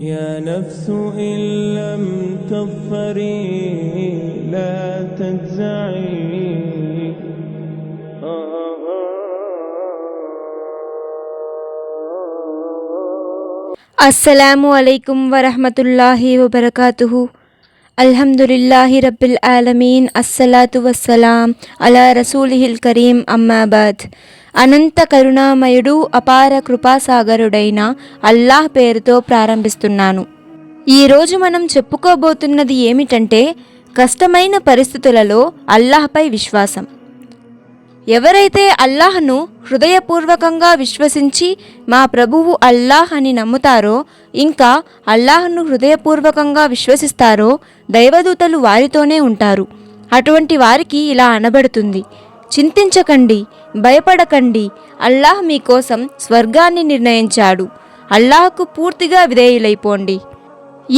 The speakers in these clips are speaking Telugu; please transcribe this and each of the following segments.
يا نفس إن لم تظفري لا تجزعي. السلام عليكم ورحمة الله وبركاته. అల్హమ్దులిల్లాహి రబ్బిల్ ఆలమీన్ అస్సలాతు వస్సలాం అలా రసూలిహిల్ కరీం అమ్మాబాద్ అనంత కరుణామయుడు అపార కృపాసాగరుడైన అల్లాహ్ పేరుతో ప్రారంభిస్తున్నాను ఈరోజు మనం చెప్పుకోబోతున్నది ఏమిటంటే కష్టమైన పరిస్థితులలో అల్లాహ్పై విశ్వాసం. ఎవరైతే అల్లాహ్ను హృదయపూర్వకంగా విశ్వసించి మా ప్రభువు అల్లాహ్ అని నమ్ముతారో ఇంకా అల్లాహ్ను హృదయపూర్వకంగా విశ్వసిస్తారో దైవదూతలు వారితోనే ఉంటారు. అటువంటి వారికి ఇలా అనబడుతుంది. చింతించకండి భయపడకండి. అల్లాహ్ మీకోసం స్వర్గాన్ని నిర్ణయించాడు. అల్లాహ్కు పూర్తిగా విధేయులైపోండి.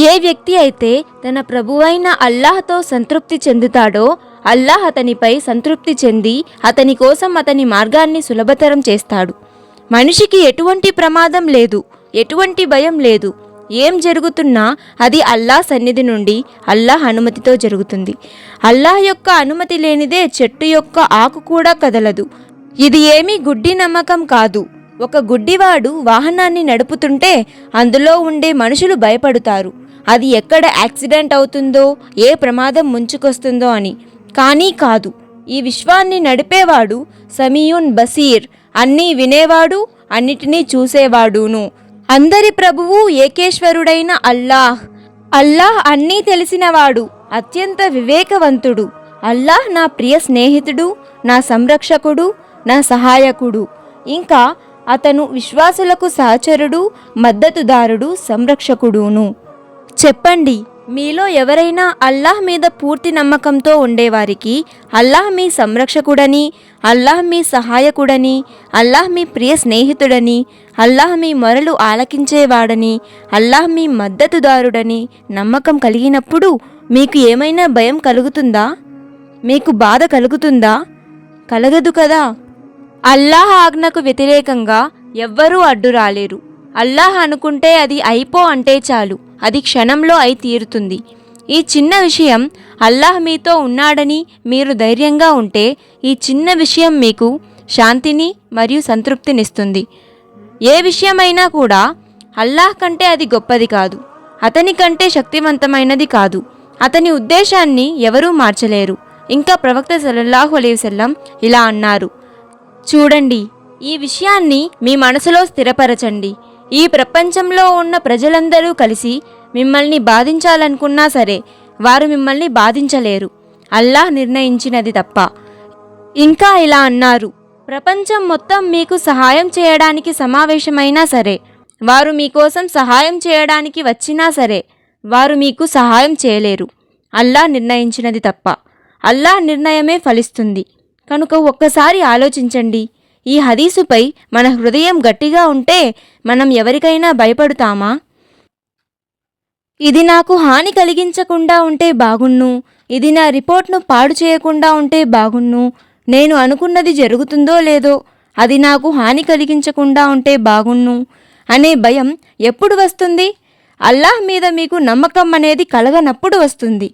ఏ వ్యక్తి అయితే తన ప్రభువైన అల్లాహ్తో సంతృప్తి చెందుతాడో అల్లాహ్ అతనిపై సంతృప్తి చెంది అతని కోసం అతని మార్గాన్ని సులభతరం చేస్తాడు. మనిషికి ఎటువంటి ప్రమాదం లేదు ఎటువంటి భయం లేదు. ఏం జరుగుతున్నా అది అల్లాహ్ సన్నిధి నుండి అల్లాహ్ అనుమతితో జరుగుతుంది. అల్లాహ్ యొక్క అనుమతి లేనిదే చెట్టు యొక్క ఆకు కూడా కదలదు. ఇది ఏమీ గుడ్డి నమ్మకం కాదు. ఒక గుడ్డివాడు వాహనాన్ని నడుపుతుంటే అందులో ఉండే మనుషులు భయపడుతారు. అది ఎక్కడ యాక్సిడెంట్ అవుతుందో ఏ ప్రమాదం ముంచుకొస్తుందో అని. కానీ కాదు ఈ విశ్వాన్ని నడిపేవాడు సమీయున్ బసీర్. అన్నీ వినేవాడు అన్నిటినీ చూసేవాడును. అందరి ప్రభువు ఏకేశ్వరుడైన అల్లాహ్. అల్లాహ్ అన్నీ తెలిసినవాడు అత్యంత వివేకవంతుడు. అల్లాహ్ నా ప్రియ స్నేహితుడు నా సంరక్షకుడు నా సహాయకుడు. ఇంకా అతను విశ్వాసులకు సహచరుడు మద్దతుదారుడు సంరక్షకుడును. చెప్పండి మీలో ఎవరైనా అల్లాహ్ మీద పూర్తి నమ్మకంతో ఉండేవారికి అల్లాహ్ మీ సంరక్షకుడని అల్లాహ్ మీ సహాయకుడని అల్లాహ్ మీ ప్రియ స్నేహితుడని అల్లాహ్ మీ మొరలు ఆలకించేవాడని అల్లాహ్ మీ మద్దతుదారుడని నమ్మకం కలిగినప్పుడు మీకు ఏమైనా భయం కలుగుతుందా? మీకు బాధ కలుగుతుందా? కలగదు కదా. అల్లాహ్ ఆజ్ఞకు వ్యతిరేకంగా ఎవ్వరూ అడ్డు రాలేరు అల్లాహ్ అనుకుంటే అది అయిపో అంటే చాలు. అది క్షణంలో అయి తీరుతుంది. ఈ చిన్న విషయం అల్లాహ్ మీతో ఉన్నాడని మీరు ధైర్యంగా ఉంటే ఈ చిన్న విషయం మీకు శాంతిని మరియు సంతృప్తినిస్తుంది. ఏ విషయమైనా కూడా అల్లాహ్ కంటే అది గొప్పది కాదు. అతని కంటే శక్తివంతమైనది కాదు. అతని ఉద్దేశాన్ని ఎవరూ మార్చలేరు. ఇంకా ప్రవక్త సల్లల్లాహు అలైహి ఇలా అన్నారు. చూడండి ఈ విషయాన్ని మీ మనసులో స్థిరపరచండి. ఈ ప్రపంచంలో ఉన్న ప్రజలందరూ కలిసి మిమ్మల్ని బాధించాలనుకున్నా సరే వారు మిమ్మల్ని బాధించలేరు. అల్లాహ్ నిర్ణయించినది తప్ప. ఇంకా ఇలా అన్నారు. ప్రపంచం మొత్తం మీకు సహాయం చేయడానికి సమావేశమైనా సరే వారు మీకోసం సహాయం చేయడానికి వచ్చినా సరే వారు మీకు సహాయం చేయలేరు. అల్లాహ్ నిర్ణయించినది తప్ప. అల్లాహ్ నిర్ణయమే ఫలిస్తుంది. కనుక ఒక్కసారి ఆలోచించండి. ఈ హదీసుపై మన హృదయం గట్టిగా ఉంటే మనం ఎవరికైనా భయపడుతామా? ఇది నాకు హాని కలిగించకుండా ఉంటే బాగున్ను. ఇది నా రిపోర్ట్ను పాడు చేయకుండా ఉంటే బాగున్ను. నేను అనుకున్నది జరుగుతుందో లేదో అది నాకు హాని కలిగించకుండా ఉంటే బాగున్ను అనే భయం ఎప్పుడు వస్తుంది? అల్లాహ్ మీద మీకు నమ్మకం అనేది కలగనప్పుడు వస్తుంది.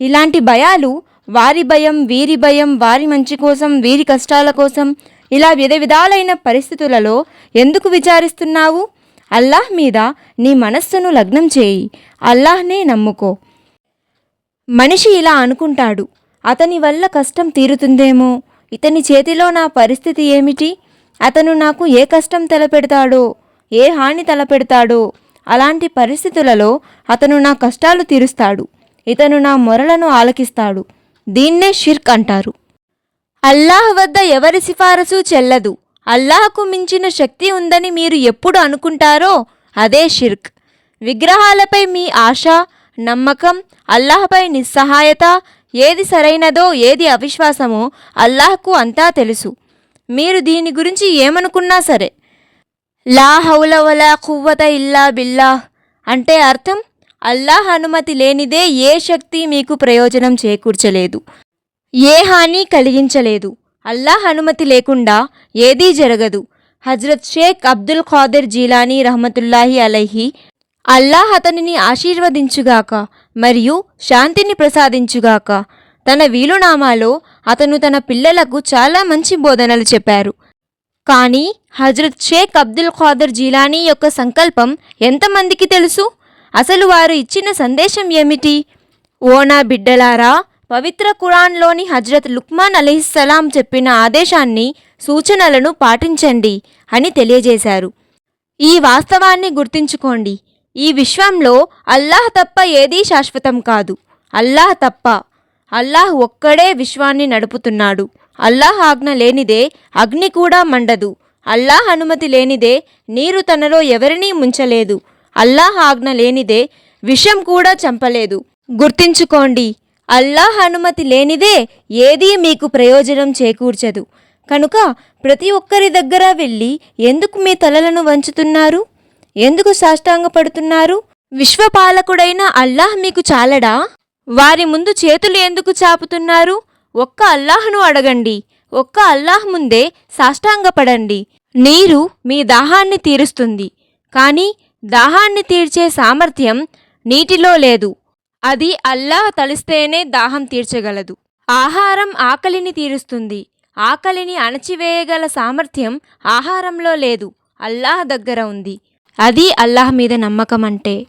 ఇలాంటి భయాలు వారి భయం వీరి భయం వారి మంచి కోసం వీరి కష్టాల కోసం ఇలా విధ విధాలైన పరిస్థితులలో ఎందుకు విచారిస్తున్నావు? అల్లాహ్ మీద నీ మనస్సును లగ్నం చేయి. అల్లాహ్నే నమ్ముకో. మనిషి ఇలా అనుకుంటాడు అతని వల్ల కష్టం తీరుతుందేమో? ఇతని చేతిలో నా పరిస్థితి ఏమిటి? అతను నాకు ఏ కష్టం తలపెడతాడో ఏ హాని తలపెడతాడో? అలాంటి పరిస్థితులలో అతను నా కష్టాలు తీరుస్తాడు. ఇతను నా మొరలను ఆలకిస్తాడు. దీన్నే షిర్క్ అంటారు. అల్లాహ్ వద్ద ఎవరి సిఫారసు చెల్లదు. అల్లాహకు మించిన శక్తి ఉందని మీరు ఎప్పుడు అనుకుంటారో అదే షిర్క్. విగ్రహాలపై మీ ఆశ నమ్మకం అల్లాహపై నిస్సహాయత ఏది సరైనదో ఏది అవిశ్వాసమో అల్లాహ్కు అంతా తెలుసు. మీరు దీని గురించి ఏమనుకున్నా సరే. లా హౌల వలా కువ్వత ఇల్లా బిల్లాహ్ అంటే అర్థం అల్లాహ్ అనుమతి లేనిదే ఏ శక్తి మీకు ప్రయోజనం చేకూర్చలేదు. ఏ హాని కలిగించలేదు. అల్లాహ్ అనుమతి లేకుండా ఏదీ జరగదు. హజ్రత్ షేక్ అబ్దుల్ ఖాదిర్ జీలానీ రహమతుల్లాహి అలహి అల్లాహ్ అతనిని ఆశీర్వదించుగాక మరియు శాంతిని ప్రసాదించుగాక తన వీలునామాలో అతను తన పిల్లలకు చాలా మంచి బోధనలు చెప్పారు. కానీ హజరత్ షేక్ అబ్దుల్ ఖాదర్ జీలానీ యొక్క సంకల్పం ఎంతమందికి తెలుసు? అసలు వారు ఇచ్చిన సందేశం ఏమిటి? ఓ నా బిడ్డలారా పవిత్ర ఖురాన్లోని హజ్రత్ లుక్మాన్ అలీహిస్సలాం చెప్పిన ఆదేశాన్ని సూచనలను పాటించండి అని తెలియజేశారు. ఈ వాస్తవాన్ని గుర్తించుకోండి. ఈ విశ్వంలో అల్లాహ్ తప్ప ఏదీ శాశ్వతం కాదు. అల్లాహ్ తప్ప. అల్లాహ్ ఒక్కడే విశ్వాన్ని నడుపుతున్నాడు. అల్లాహ్ ఆజ్ఞ లేనిదే అగ్ని కూడా మండదు. అల్లాహ్ అనుమతి లేనిదే నీరు తనలో ఎవరినీ ముంచలేదు. అల్లాహ్ ఆజ్ఞ లేనిదే విషం కూడా చంపలేదు. గుర్తించుకోండి అల్లాహ్ అనుమతి లేనిదే ఏదీ మీకు ప్రయోజనం చేకూర్చదు. కనుక ప్రతి ఒక్కరి దగ్గర వెళ్ళి ఎందుకు మీ తలలను వంచుతున్నారు? ఎందుకు సాష్టాంగపడుతున్నారు? విశ్వపాలకుడైన అల్లాహ్ మీకు చాలడా? వారి ముందు చేతులు ఎందుకు చాపుతున్నారు? ఒక్క అల్లాహ్ను అడగండి. ఒక్క అల్లాహ్ ముందే సాష్టాంగపడండి. నీరు మీ దాహాన్ని తీరుస్తుంది. కానీ దాహాన్ని తీర్చే సామర్థ్యం నీటిలో లేదు. అది అల్లాహ్ తలిస్తేనే దాహం తీర్చగలదు. ఆహారం ఆకలిని తీరుస్తుంది. ఆకలిని అణచివేయగల సామర్థ్యం ఆహారంలో లేదు. అల్లాహ్ దగ్గర ఉంది. అది అల్లాహ్ మీద నమ్మకం అంటే